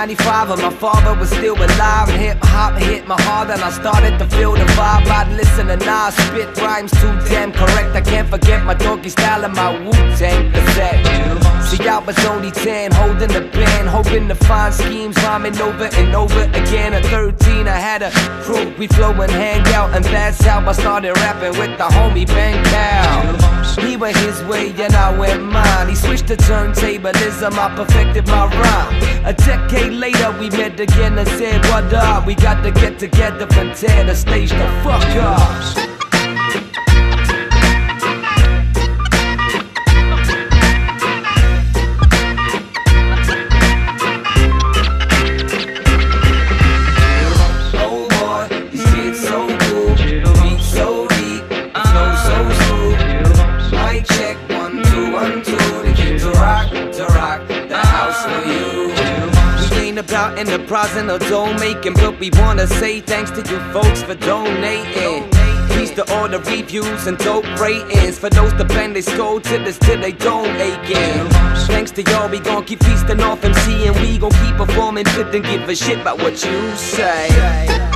95 and my father was still alive. Hip hop hit my heart and I started to feel the vibe. I'd listen and I spit rhymes too damn correct. I can't forget my doggy style and my Wu Tang cassette. See, I was only 10, holding the pen, hoping to find schemes, rhyming over and over again. At 13, I had a crew, we flow and hang out, and that's how I started rapping with the homie Ben Cal. He went his way and I went mine. He switched to turntablism, I perfected my rhyme. A decade later, we met again and said, What up? We got to get together and tear the stage the fuck up. About enterprising or dough making, but we wanna say thanks to you folks for donating. Peace to all the reviews and dope ratings. For those that bend they skull to this till they don't again. Thanks to y'all, we gon' keep feasting off MC and we gon' keep performing. Didn't give a shit about what you say.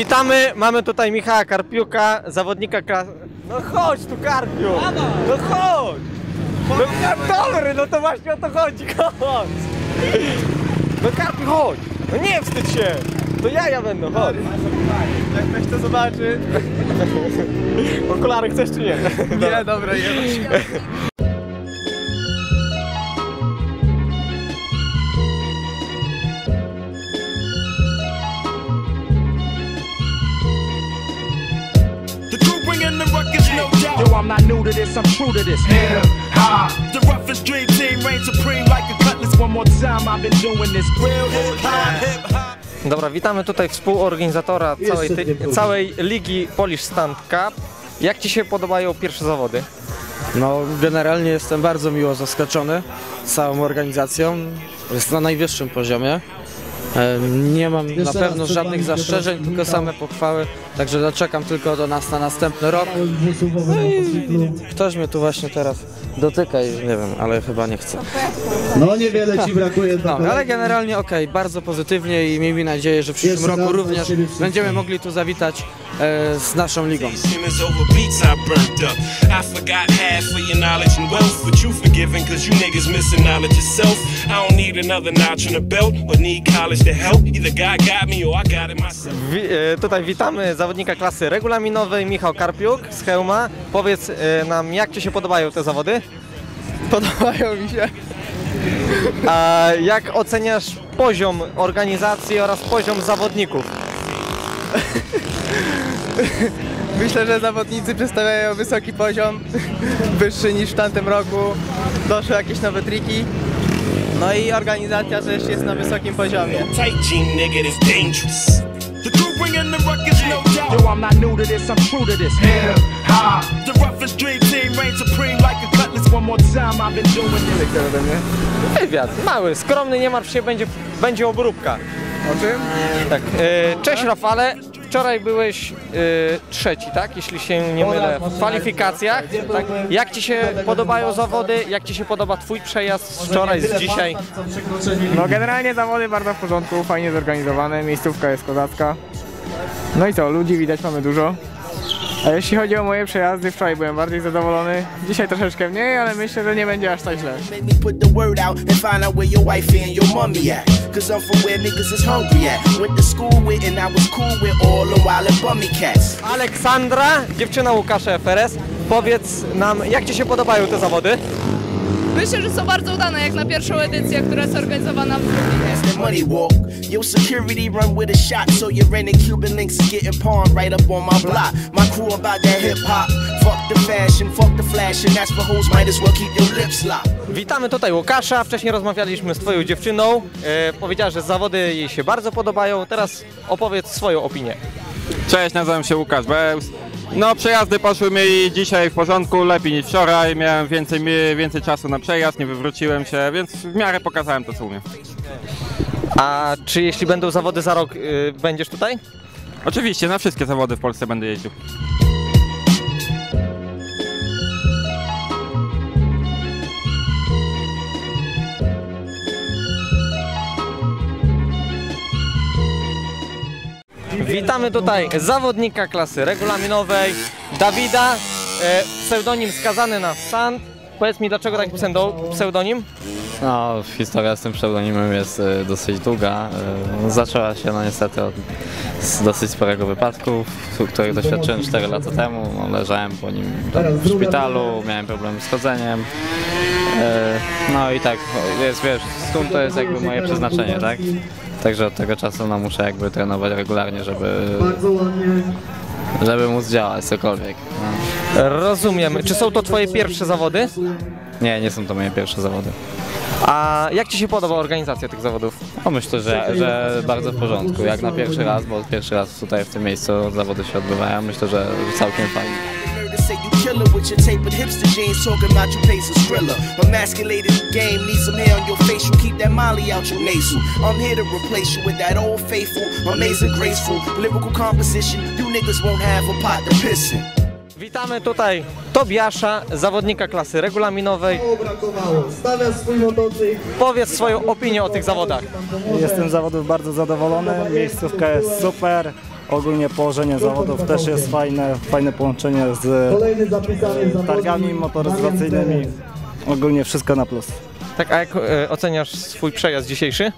Witamy, mamy tutaj Michała Karpiuka, zawodnika klas... No chodź tu Karpiu! No chodź! No, dobry, no to właśnie o to chodzi, chodź! No Karpiu, chodź! No nie wstydź się! To ja, ja będę, chodź! Jak ktoś to zobaczy... Okulary chcesz czy nie? Nie, dobra, nie. bringing the ruckus, no doubt. Yo, I'm not new to this, I'm true to this. Hip hop. The roughest dream team reigns supreme like a cutlass. One more time, I've been doing this. Real hip hop, hip hop. Dobra, witamy tutaj współorganizatora całej, tej, całej ligi Polish Stand Cup. Jak Ci się podobają pierwsze zawody? No, generalnie jestem bardzo miło zaskoczony całą organizacją. Jest na najwyższym poziomie. E, Nie mam na pewno żadnych zastrzeżeń, tylko same pochwały. Także czekam tylko do nas na następny rok. No i ktoś mnie tu właśnie teraz dotyka i nie wiem, ale chyba nie chce. No niewiele ci brakuje No, ale generalnie okej, bardzo pozytywnie i miejmy nadzieję, że w przyszłym Jeszcze roku również będziemy mogli tu zawitać z naszą ligą. Wi e, tutaj witamy zawodnika klasy regulaminowej, Michał Karpiuk z Hełma. Powiedz e, nam, jak Ci się podobają te zawody? Podobają mi się. A jak oceniasz poziom organizacji oraz poziom zawodników? Myślę, że zawodnicy przedstawiają wysoki poziom, wyższy niż w tamtym roku. Doszły jakieś nowe triki. No i organizacja też jest na wysokim poziomie. No Yo. I'm not new to this, I'm true to this. Hip hop. The roughest dream team reigns supreme like a cutlass. One more time, I've been doing this. Wywiad, mały, skromny, nie martw się, będzie, będzie obróbka. O czym? Tak. E, cześć Rafale, wczoraj byłeś e, trzeci, tak? Jeśli się nie mylę, w kwalifikacjach. Tak? Jak Ci się podobają zawody? Jak Ci się podoba Twój przejazd z wczoraj, z dzisiaj? No generalnie zawody bardzo w porządku, fajnie zorganizowane, miejscówka jest kozacka. No i co, ludzi widać mamy dużo. A jeśli chodzi o moje przejazdy, wczoraj byłem bardziej zadowolony. Dzisiaj troszeczkę mniej, ale myślę, że nie będzie aż tak źle. Aleksandra, dziewczyna Łukasza FRS, powiedz nam, jak Ci się podobają te zawody? Myślę, że są bardzo udane jak na pierwszą edycję, która jest organizowana w Lublinie. Your security run with a shot, so your rented Cuban links is getting pawned right up on my block. My crew about that hip hop. Fuck the fashion, fuck the flash, and that's for hoes. Might as well keep your lips locked. Witamy tutaj Łukasza. Wcześniej rozmawialiśmy z Twoją dziewczyną. E, powiedziała, że zawody jej się bardzo podobają. Teraz opowiedz swoją opinię. Cześć, nazywam się Łukasz Beus. No przejazdy poszły mi dzisiaj w porządku, lepiej niż wczoraj. Miałem więcej, więcej czasu na przejazd, nie wywróciłem się, więc w miarę pokazałem to co umiem. A czy jeśli będą zawody za rok, y, będziesz tutaj? Oczywiście, na wszystkie zawody w Polsce będę jeździł. Witamy tutaj zawodnika klasy regulaminowej, Dawida, e, pseudonim skazany na sand. Powiedz mi, dlaczego taki pseudo- pseudonim? No, historia z tym pseudonimem jest e, dosyć długa. E, Zaczęła się no niestety od z dosyć sporego wypadku, którego doświadczyłem 4 lata temu. No, leżałem po nim w szpitalu, miałem problem z chodzeniem. E, No i tak, jest, wiesz, stum to jest jakby moje przeznaczenie, tak? Także od tego czasu no, muszę jakby trenować regularnie, żeby, Bardzo ładnie. żeby móc działać cokolwiek. No. Rozumiem. Czy są to twoje pierwsze zawody? Nie, nie są to moje pierwsze zawody. A jak ci się podoba organizacja tych zawodów? No myślę, że, że bardzo w porządku. Jak na pierwszy raz, bo pierwszy raz tutaj w tym miejscu zawody się odbywają, myślę, że całkiem fajnie. You killer with your tapered hipster jeans, talking about you pace a skrilla. Emasculated game, need some hair on your face. You keep that molly out your nasal. I'm here to replace you with that old faithful, amazing, graceful, lyrical composition. You niggas won't have a pot to piss in. Witamy tutaj Tobiasza, zawodnika klasy regulaminowej. Mało brakowało. Stawia swój motocykl. Powiedz swoją opinię o tych zawodach. Jestem z zawodów bardzo zadowolony, miejscówka jest super, ogólnie położenie zawodów też jest fajne, fajne połączenie z targami motoryzacyjnymi, ogólnie wszystko na plus. Tak, a jak e, oceniasz swój przejazd dzisiejszy?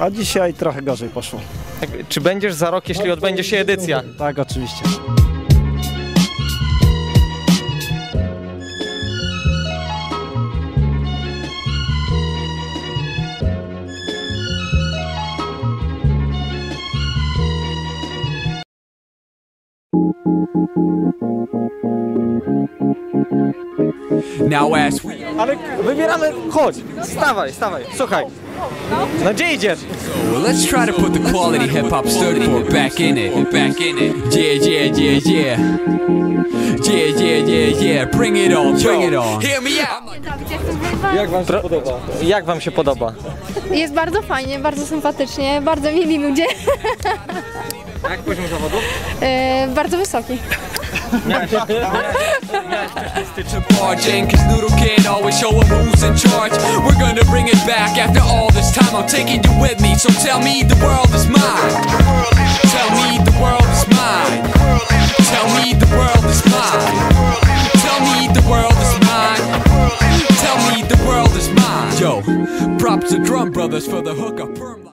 A dzisiaj trochę gorzej poszło. Tak, czy będziesz za rok, jeśli odbędzie się edycja? Tak, oczywiście. Now as we Ale wybieramy, chodź, stawaj, stawaj, słuchaj. No gdzie idziesz? well, let's try to put the quality hip hop for back in it, back in it. Yeah, yeah, yeah, yeah. Yeah, yeah, yeah, yeah. Bring it on, bring it on. Hear me out. Jak wam się podoba? Jak wam się podoba? Jest bardzo fajnie, bardzo sympatycznie, bardzo mili ludzie. Jak poziom zawodów? E, bardzo wysoki. Barging, cause Noodle Kid always showing who's in charge. We're gonna bring it back after all this time. I'm taking you with me, so tell me the world is mine. Tell me the world is mine. Tell me the world is mine. Tell me the world is mine. Tell me the world is mine. Yo, props to Drum Brothers for the hookup.